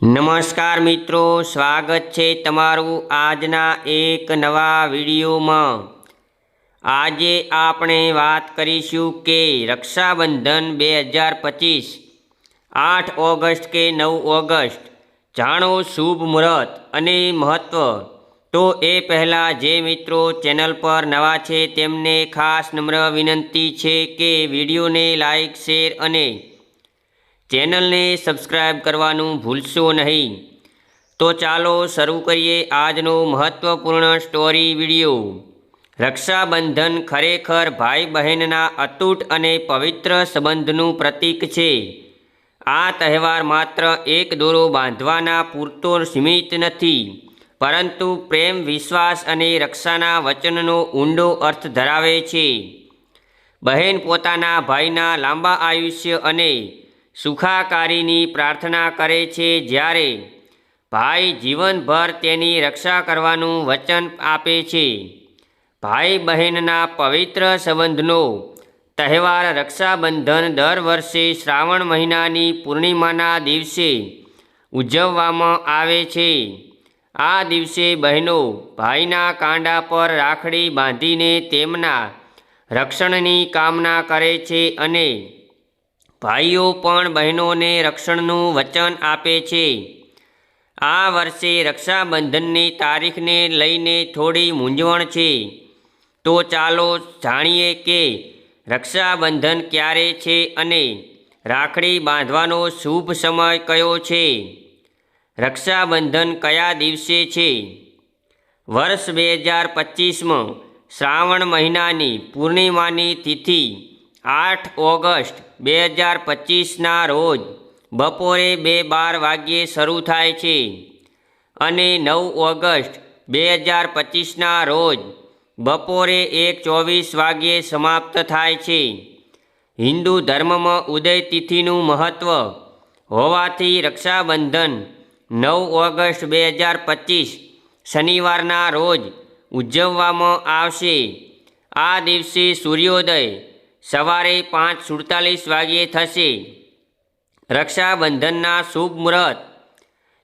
નમસ્કાર મિત્રો, સ્વાગત છે તમારું આજના એક નવા વિડીયોમાં. આજે આપણે વાત કરીશું કે રક્ષાબંધન બે હજાર પચીસ, આઠ ઓગસ્ટ કે નવ ઓગસ્ટ, જાણો શુભ મુહૂર્ત અને મહત્ત્વ તો એ પહેલાં જે મિત્રો ચેનલ પર નવા છે તેમને ખાસ નમ્ર વિનંતી છે કે વિડીયોને લાઈક, શેર અને ચેનલને સબસ્ક્રાઈબ કરવાનું ભૂલશો નહીં. તો ચાલો શરૂ કરીએ આજનો મહત્ત્વપૂર્ણ સ્ટોરી વીડિયો. રક્ષાબંધન ખરેખર ભાઈ બહેનના અતૂટ અને પવિત્ર સંબંધનું પ્રતીક છે. આ તહેવાર માત્ર એક દોરો બાંધવાના પૂરતો સીમિત નથી, પરંતુ પ્રેમ, વિશ્વાસ અને રક્ષાના વચનનો ઊંડો અર્થ ધરાવે છે. બહેન પોતાના ભાઈના લાંબા આયુષ્ય અને સુખાકારીની પ્રાર્થના કરે છે જ્યારે ભાઈ જીવનભર તેની રક્ષા કરવાનું વચન આપે છે. ભાઈ બહેનના પવિત્ર સંબંધનો તહેવાર રક્ષાબંધન દર વર્ષે શ્રાવણ મહિનાની પૂર્ણિમાના દિવસે ઉજવવામાં આવે છે. આ દિવસે બહેનો ભાઈના કાંડા પર રાખડી બાંધીને તેમના રક્ષણની કામના કરે છે અને ભાઈઓ પણ બહેનોને રક્ષણનું વચન આપે છે. આ વર્ષે રક્ષાબંધનની તારીખને લઈને થોડી મૂંઝવણ છે. તો ચાલો જાણીએ કે રક્ષાબંધન ક્યારે છે અને રાખડી બાંધવાનો શુભ સમય કયો છે? રક્ષાબંધન કયા દિવસે છે? વર્ષ બે હજાર પચીસમાં શ્રાવણ મહિનાની પૂર્ણિમાની તિથિ આઠ ઓગસ્ટ બે હજાર પચીસના રોજ બપોરે બે બાર વાગ્યે શરૂ થાય છે અને નવ ઓગસ્ટ બે હજાર પચીસના રોજ બપોરે એક ચોવીસ વાગ્યે સમાપ્ત થાય છે. હિન્દુ ધર્મમાં ઉદય તિથિનું મહત્ત્વ હોવાથી રક્ષાબંધન નવ ઓગસ્ટ બે હજાર પચીસ શનિવારના રોજ ઉજવવામાં આવશે. આ દિવસે સૂર્યોદય સવારે પાંચ સુડતાલીસ વાગ્યે થશે. રક્ષાબંધનના શુભ મુહૂર્ત.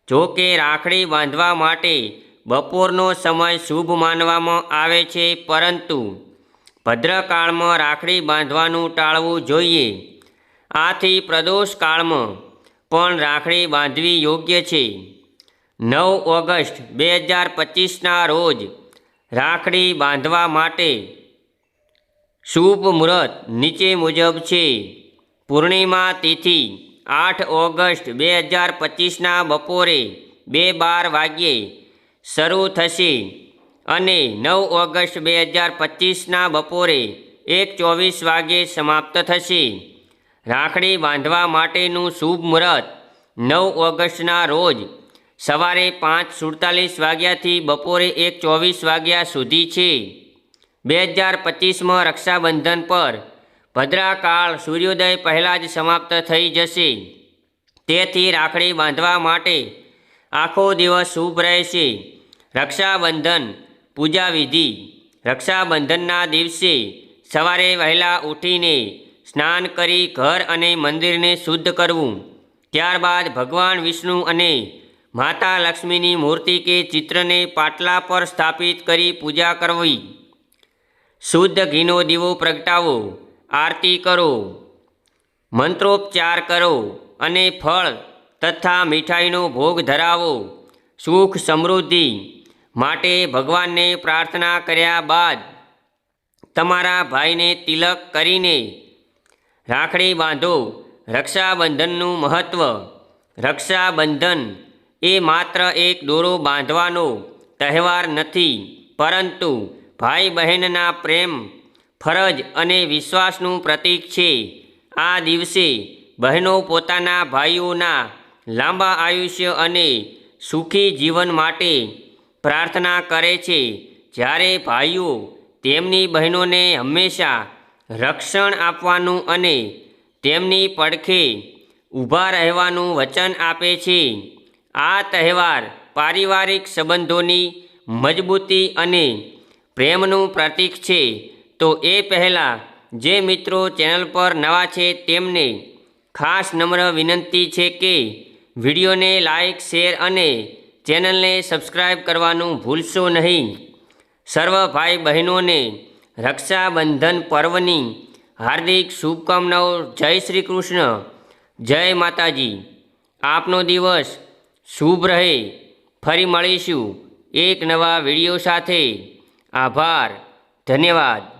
જો કે રાખડી બાંધવા માટે બપોરનો સમય શુભ માનવામાં આવે છે, પરંતુ ભદ્રકાળમાં રાખડી બાંધવાનું ટાળવું જોઈએ. આથી પ્રદોષ કાળમાં પણ રાખડી બાંધવી યોગ્ય છે. નવ ઓગસ્ટ બે હજાર પચીસના રોજ રાખડી બાંધવા માટે શુભ મુહૂર્ત નીચે મુજબ છે. પૂર્ણિમા તિથિ આઠ ઓગસ્ટ બે હજાર પચીસના બપોરે બે બાર વાગ્યે શરૂ થશે અને નવ ઓગસ્ટ બે હજાર પચીસના બપોરે એક ચોવીસ વાગ્યે સમાપ્ત થશે. રાખડી બાંધવા માટેનું શુભ મુહૂર્ત નવ ઓગસ્ટના રોજ સવારે પાંચ સુડતાલીસ વાગ્યાથી બપોરે એક ચોવીસ વાગ્યા સુધી છે. બે હજાર પચીસમાં રક્ષાબંધન પર ભદ્રાકાળ સૂર્યોદય પહેલાં જ સમાપ્ત થઈ જશે. તેથી રાખડી બાંધવા માટે આખો દિવસ શુભ રહેશે. રક્ષાબંધન પૂજા વિધિ. રક્ષાબંધનના દિવસે સવારે વહેલા ઉઠીને સ્નાન કરી ઘર અને મંદિરને શુદ્ધ કરવું. ત્યારબાદ ભગવાન વિષ્ણુ અને માતા લક્ષ્મીની મૂર્તિ કે ચિત્રને પાટલા પર સ્થાપિત કરી પૂજા કરવી. શુદ્ધ ઘીનો દીવો પ્રગટાવો, આરતી કરો, મંત્રોપચાર કરો અને ફળ તથા મીઠાઈનો ભોગ ધરાવો. સુખ સમૃદ્ધિ માટે ભગવાનને પ્રાર્થના કર્યા બાદ તમારા ભાઈને તિલક કરીને રાખડી બાંધો. રક્ષાબંધનનું મહત્ત્વ રક્ષાબંધન એ માત્ર એક દોરો બાંધવાનો તહેવાર નથી, પરંતુ ભાઈ બહેનના પ્રેમ, ફરજ અને વિશ્વાસનું પ્રતીક છે. આ દિવસે બહેનો પોતાના ભાઈઓના લાંબા આયુષ્ય અને સુખી જીવન માટે પ્રાર્થના કરે છે. જ્યારે ભાઈઓ તેમની બહેનોને હંમેશા રક્ષણ આપવાનું અને તેમની પડખે ઊભા રહેવાનું વચન આપે છે. આ તહેવાર પારિવારિક સંબંધોની મજબૂતી અને પ્રેમનું પ્રતીક છે, તો એ પહેલાં જે મિત્રો ચેનલ પર નવા છે તેમને ખાસ નમ્ર વિનંતી છે કે વિડીયોને લાઈક, શેર અને ચેનલને સબસ્ક્રાઈબ કરવાનું ભૂલશો નહીં. સર્વ ભાઈ બહેનોને રક્ષાબંધન પર્વની હાર્દિક શુભકામનાઓ. જય શ્રી કૃષ્ણ. જય માતાજી. આપનો દિવસ શુભ રહે. ફરી મળીશું એક નવા વીડિયો સાથે. આભાર. ધન્યવાદ.